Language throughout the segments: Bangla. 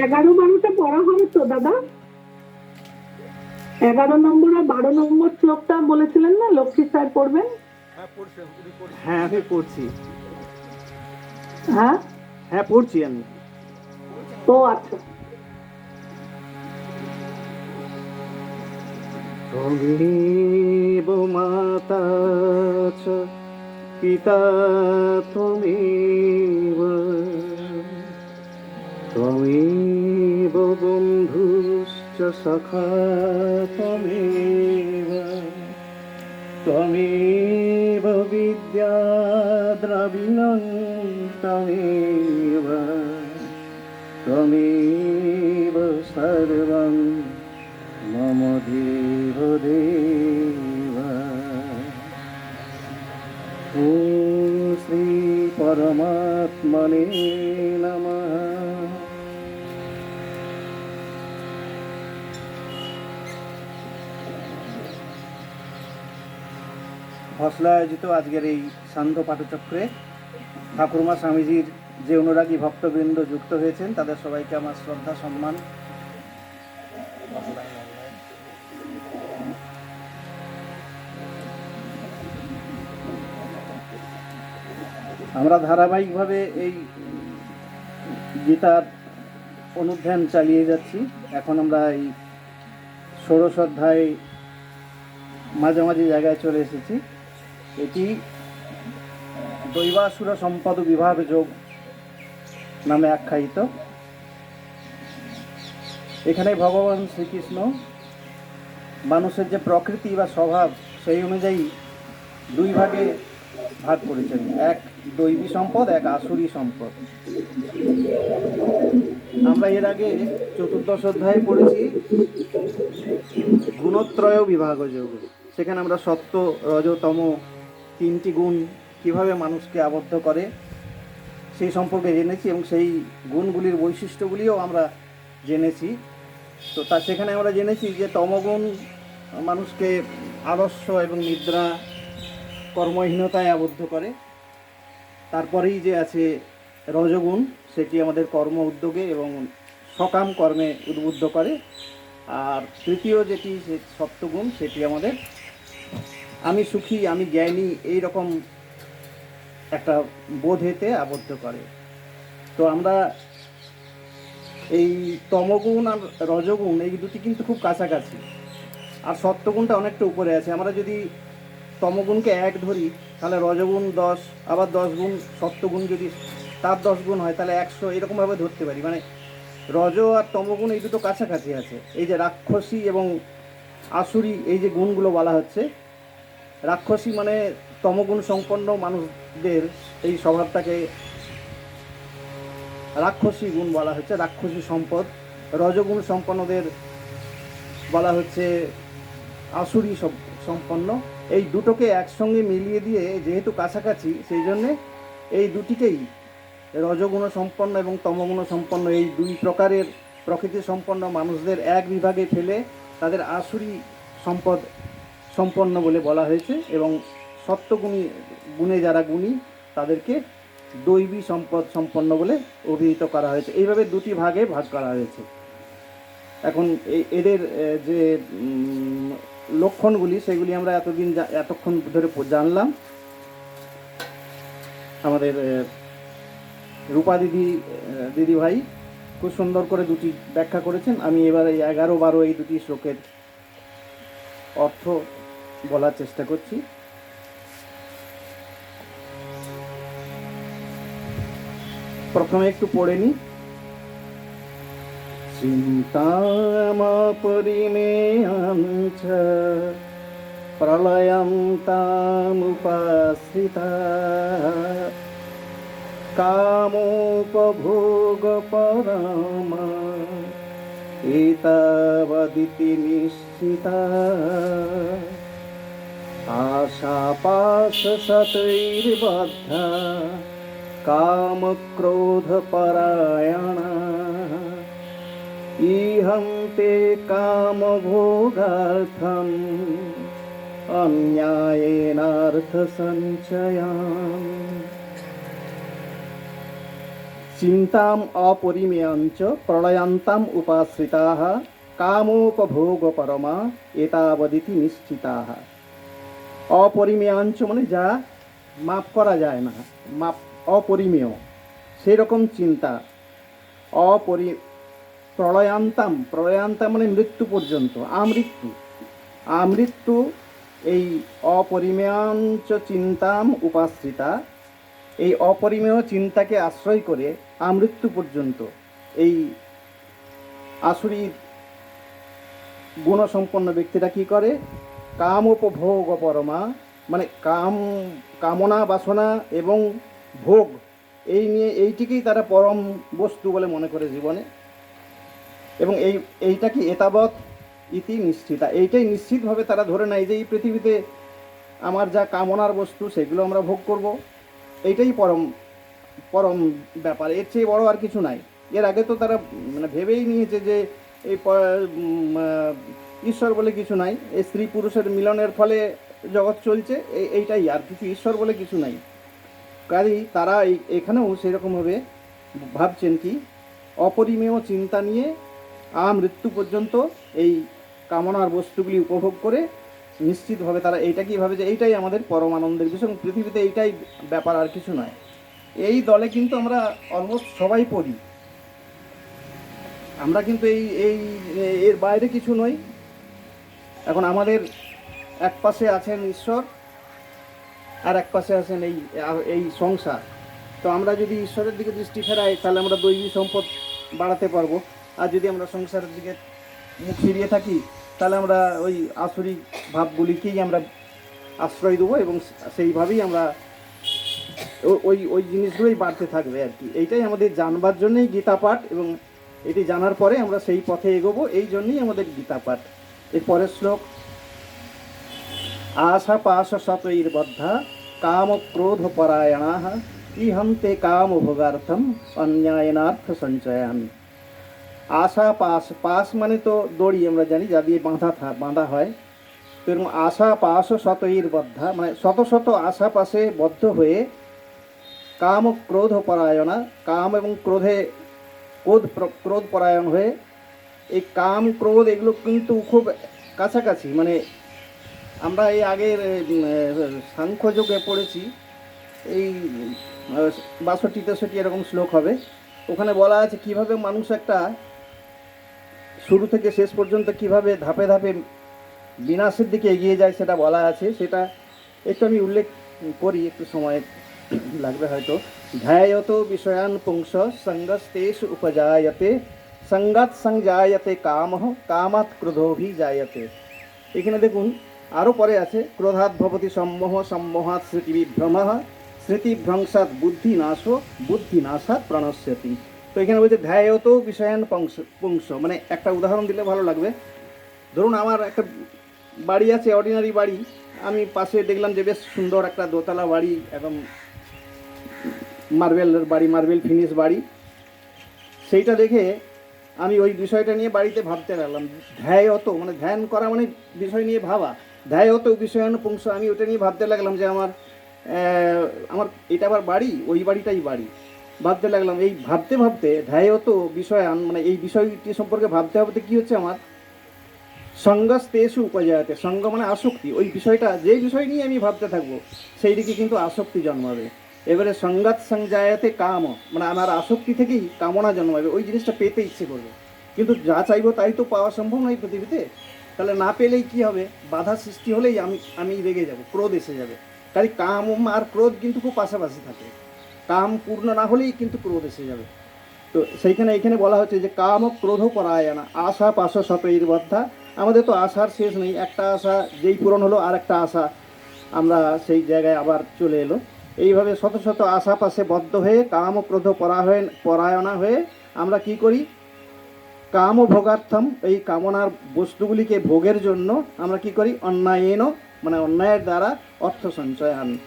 এগারো বারোটা পড়া হবে তো দাদা এগারো নম্বর আর বারো নম্বর শ্লোকটা বলেছিলেন না লক্ষ্মী স্যার পড়বেন হ্যাঁ আমি পড়ছি হ্যাঁ হ্যাঁ পড়ছি আমি ও আচ্ছা त्वमेव माता च पिता त्वमेव त्वमेव बन्धुश्च सखा त्वमेव त्वमेव विद्या द्रविणं त्वमेव त्वमेव सर्वं मम देवदेव ॐ श्रीपरमात्मने नमः হসলা আয়োজিত আজকের এই সান্ধ্য পাঠচক্রে ঠাকুরমা স্বামীজির যে অনুরাগী ভক্তবৃন্দ যুক্ত হয়েছেন, তাদের সবাইকে আমার শ্রদ্ধা, সম্মান। আমরা ধারাবাহিকভাবে এই গীতার অনুধ্যান চালিয়ে যাচ্ছি। এখন আমরা এই ষোড়শ অধ্যায় মাঝামাঝি জায়গায় চলে এসেছি। এটি দৈবাসুর সম্পদ বিভাগ যোগ নামে আখ্যায়িত। এখানে ভগবান শ্রীকৃষ্ণ মানুষের যে প্রকৃতি বা স্বভাব, সেই অনুযায়ী দুই ভাগে ভাগ করেছেন। এক দৈবী সম্পদ, এক আসুরি সম্পদ। আমরা এর আগে চতুর্দশ অধ্যায়ে পড়েছি, গুণত্রয় বিভাগ যোগ। সেখানে আমরা সত্য রজতম তিনটি গুণ কীভাবে মানুষকে আবদ্ধ করে, সেই সম্পর্কে জেনেছি এবং সেই গুণগুলির বৈশিষ্ট্যগুলিও আমরা জেনেছি। তো তা সেখানে আমরা জেনেছি যে তমগুণ মানুষকে আলস্য এবং নিদ্রা, কর্মহীনতায় আবদ্ধ করে। তারপরেই যে আছে রজগুণ, সেটি আমাদের কর্ম উদ্যোগে এবং সকাম কর্মে উদ্বুদ্ধ করে। আর তৃতীয় যেটি, সে সপ্তগুণ, সেটি আমাদের আমি সুখী, আমি জ্ঞানী এই রকম একটা বোধেতে আবদ্ধ করে। তো আমরা এই তমগুণ আর রজগুণ, এই দুটি কিন্তু খুব কাছাকাছি। আর সত্যগুণটা অনেকটা উপরে আছে। আমরা যদি তমগুণকে এক ধরি, তাহলে রজগুণ দশ, আবার দশ গুণ সত্যগুণ যদি তার দশ গুণ হয়, তাহলে একশো, এরকমভাবে ধরতে পারি। মানে রজ আর তমগুণ এই দুটো কাছাকাছি আছে। এই যে রাক্ষসী এবং আসুরি, এই যে গুণগুলো বলা হচ্ছে রাক্ষসী মানে তমগুণ সম্পন্ন মানুষদের এই স্বভাবটাকে রাক্ষসী গুণ বলা হচ্ছে, রাক্ষসী সম্পদ। রজগুণ সম্পন্নদের বলা হচ্ছে আসুরি সম্পন্ন। এই দুটোকে একসঙ্গে মিলিয়ে দিয়ে যেহেতু কাছাকাছি, সেই জন্যে এই দুটিকেই রজগুণ সম্পন্ন এবং তমগুণ সম্পন্ন, এই দুই প্রকারের প্রকৃতি সম্পন্ন মানুষদের এক বিভাগে ফেলে তাদের আসুরি সম্পদ সম্পন্ন বলে বলা হয়েছে এবং সত্যগুণী গুণে যারা গুণী, তাদেরকে দৈবী সম্পদ সম্পন্ন বলে অভিহিত করা হয়েছে। এইভাবে দুটি ভাগে ভাগ করা হয়েছে। এখন এদের যে লক্ষণগুলি, সেগুলি আমরা এতদিন এতক্ষণ ধরে জানলাম। আমাদের রূপা দিদি দিদি ভাই খুব সুন্দর করে দুটি ব্যাখ্যা করেছেন। আমি এবার এই এগারো বারো এই দুটি শ্লোকের অর্থ বলার চেষ্টা করছি প্রথমে একটু পড়ে নিই চিন্তামপরিমেয়ं च प्रलयं तामुपाश्रिता कामोपभोगपरमा एतावदिति निश्चिता शापाशशतैर्बद्धा कामक्रोधपरायणा इहं ते कामभोगार्थम् अन्यायेनार्थसञ्चयाम् चिन्ताम् अपरिमेयाञ्च प्रलयान्ताम् उपाश्रिताः कामोपभोगपरमा एतावदिति निश्चिताः অপরিমেয়াঞ্চ মানে যা মাপ করা যায় না, মাপ অপরিমেয়। সেই রকম চিন্তা। অপরি প্রলয়ান্তাম প্রলয়ান্তাম মানে মৃত্যু পর্যন্ত, আমৃত্যু। আমৃত্যু, এই অপরিমেয়াঞ্চ চিন্তাম উপাশ্রিতা, এই অপরিমেয় চিন্তাকে আশ্রয় করে আমৃত্যু পর্যন্ত, এই আসুরি গুণসম্পন্ন ব্যক্তিরা কি করে? কাম উপভোগ পরমা মানে কাম, কামনা, বাসনা এবং ভোগ, এই নিয়ে এইটিকেই তারা পরম বস্তু বলে মনে করে জীবনে। এবং এই, এইটা কি এতাবৎ ইতি নিশ্চিতা? এইটাই নিশ্চিতভাবে তারা ধরে নেয় যে এই পৃথিবীতে আমার যা কামনার বস্তু সেগুলো আমরা ভোগ করব। এইটাই পরম পরম ব্যাপার। এর চেয়ে বড় আর কিছু নাই। এর আগে তো তারা মানে ভেবেই নিয়েছে যে এই ঈশ্বর বলে কিছু নাই। এই স্ত্রী পুরুষের মিলনের ফলে জগৎ চলছে, এই- এইটাই, আর কিছু ঈশ্বর বলে কিছু নাই। কাজেই তারা এখানেও সেরকমভাবে ভাবছেন কি, অপরিমেয় চিন্তা নিয়ে আ মৃত্যু পর্যন্ত এই কামনার বস্তুগুলি উপভোগ করে নিশ্চিতভাবে তারা এইটা কি ভাবে যে এইটাই আমাদের পরম আনন্দের বিষয় এবং পৃথিবীতে এইটাই ব্যাপার, আর কিছু নয়। এই দলে কিন্তু আমরা অলমোস্ট সবাই পড়ি। আমরা কিন্তু এই এই এর বাইরে কিছু নই। এখন আমাদের এক পাশে আছেন ঈশ্বর আর এক পাশে আছেন এই এই সংসার। তো আমরা যদি ঈশ্বরের দিকে দৃষ্টি ফেরাই, তাহলে আমরা দৈবী সম্পদ বাড়াতে পারব। আর যদি আমরা সংসারের দিকে মুখ ফিরিয়ে থাকি, তাহলে আমরা ওই আসরিক ভাবগুলিকেই আমরা আশ্রয় দেবো এবং সেইভাবেই আমরা ওই ওই জিনিসগুলোই বাড়তে থাকবে আর কি। এইটাই আমাদের জানবার জন্যই গীতা পাঠ এবং এটি জানার পরে আমরা সেই পথে এগোবো। এই জন্যই আমাদের গীতা পাঠ এর পরের শ্লোক। আশা পাশ শতৈর্বদ্ধা কাম ক্রোধ পরায়ণা ইহন্তে কাম ভোগার্থম অন্যায়নার্থ সঞ্চয়ামি আশা পাশ পাশ মানে তো দড়ি, আমরা জানি, যা দিয়ে বাঁধা বাঁধা হয়। তো এরকম আশা পাশ শতৈর্বদ্ধা মানে শত শত আশা পাশে বদ্ধ হয়ে কাম ক্রোধ পরায়ণা কাম এবং ক্রোধে, ক্রোধ ক্রোধ পরায়ণ হয়ে এই কাম, ক্রোধ এগুলো কিন্তু খুব কাছাকাছি। মানে আমরা এই আগের সাংখ্য যুগে পড়েছি, এই বাষট্টি, তেষট্টি এরকম শ্লোক হবে। ওখানে বলা আছে কীভাবে মানুষ একটা শুরু থেকে শেষ পর্যন্ত কীভাবে ধাপে ধাপে বিনাশের দিকে এগিয়ে যায় সেটা বলা আছে। সেটা একটু আমি উল্লেখ করি, একটু সময় লাগবে হয়তো। ধ্যায়ত বিষয়ান পুংস সঙ্গস্তেষ উপজায়তে সঙ্গাত সংজায়তে কাম কামাত ক্রোধোভি জায়তে এখানে দেখুন আরও পরে আছে, ক্রোধাৎ ভবতি সম্মোহ, সম্মোহাৎ স্মৃতিবিভ্রম স্মৃতিভ্রংসাৎ বুদ্ধি নাশ, বুদ্ধি নাশাৎ প্রণশ্যতি তো এখানে বলছে ধ্যায়ত বিষয়ান পংশ পুংস মানে একটা উদাহরণ দিলে ভালো লাগবে। ধরুন আমার একটা বাড়ি আছে অর্ডিনারি বাড়ি, আমি পাশে দেখলাম যে বেশ সুন্দর একটা দোতলা বাড়ি, একদম মার্বেলের বাড়ি, মার্বেল ফিনিশ বাড়ি। সেইটা দেখে আমি ওই বিষয়টা নিয়ে বাড়িতে ভাবতে লাগলাম। ধ্যায় অত মানে ধ্যান করা মানে বিষয় নিয়ে ভাবা। ধ্যায় অত বিষয়ানুপুংস, আমি ওটা নিয়ে ভাবতে লাগলাম যে আমার আমার এটা আবার বাড়ি, ওই বাড়িটাই বাড়ি। ভাবতে লাগলাম, এই ভাবতে ভাবতে ধ্যায় অত বিষয়ান মানে এই বিষয়টি সম্পর্কে ভাবতে ভাবতে কী হচ্ছে আমার? সঙ্গস্তেষু উপজায়তে, সঙ্গ মানে আসক্তি। ওই বিষয়টা, যে বিষয় নিয়ে আমি ভাবতে থাকব সেই দিকে কিন্তু আসক্তি জন্মাবে। এবারে সংঘাত সংজায়তে কাম মানে আমার আসক্তি থেকেই কামনা জন্মাবে ওই জিনিসটা পেতে ইচ্ছে করবে। কিন্তু যা চাইব তাই তো পাওয়া সম্ভব নয় পৃথিবীতে। তাহলে না পেলেই কি হবে? বাধা সৃষ্টি হলেই আমি আমি রেগে যাব, ক্রোধ এসে যাবে। তাই কাম আর ক্রোধ কিন্তু খুব পাশাপাশি থাকে। কাম পূর্ণ না হলেই কিন্তু ক্রোধ এসে যাবে। তো সেইখানে এখানে বলা হচ্ছে যে কাম ক্রোধ পরায়ণা, আশা পাশ শতৈর্বদ্ধা আমাদের তো আশার শেষ নেই, একটা আশা যেই পূরণ হলো আর একটা আশা। আমরা সেই জায়গায় আবার চলে এলো। এইভাবে শত শত আশা পাশে বদ্ধ হয়ে কাম ও ক্রোধ পরায়ণ, পরায়ণা হয়ে আমরা কি করি? কাম ভোগার্থম এই কামনার বস্তুগুলিকে ভোগের জন্য আমরা কি করি? অন্যায়েন মানে অন্যায়ের দ্বারা অর্থ সঞ্চয়ান।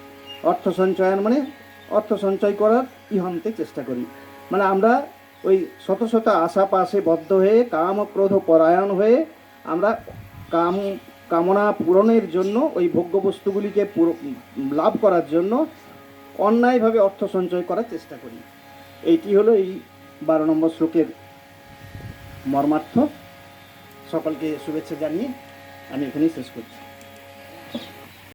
অর্থ সঞ্চয়ন মানে অর্থ সঞ্চয় করার ইহন্তে চেষ্টা করি। মানে আমরা ওই শত শত আশা পাশে বদ্ধ হয়ে কাম ক্রোধ পরায়ণ হয়ে আমরা কাম, কামনা পূরণের জন্য ওই ভোগ্য বস্তুগুলিকে লাভ করার জন্য অন্যায়ভাবে অর্থ সঞ্চয় করার চেষ্টা করি। এইটি হলো এই বারো নম্বর শ্লোকের মর্মার্থ। সকলকে শুভেচ্ছা জানিয়ে আমি এখানেই শেষ করছি।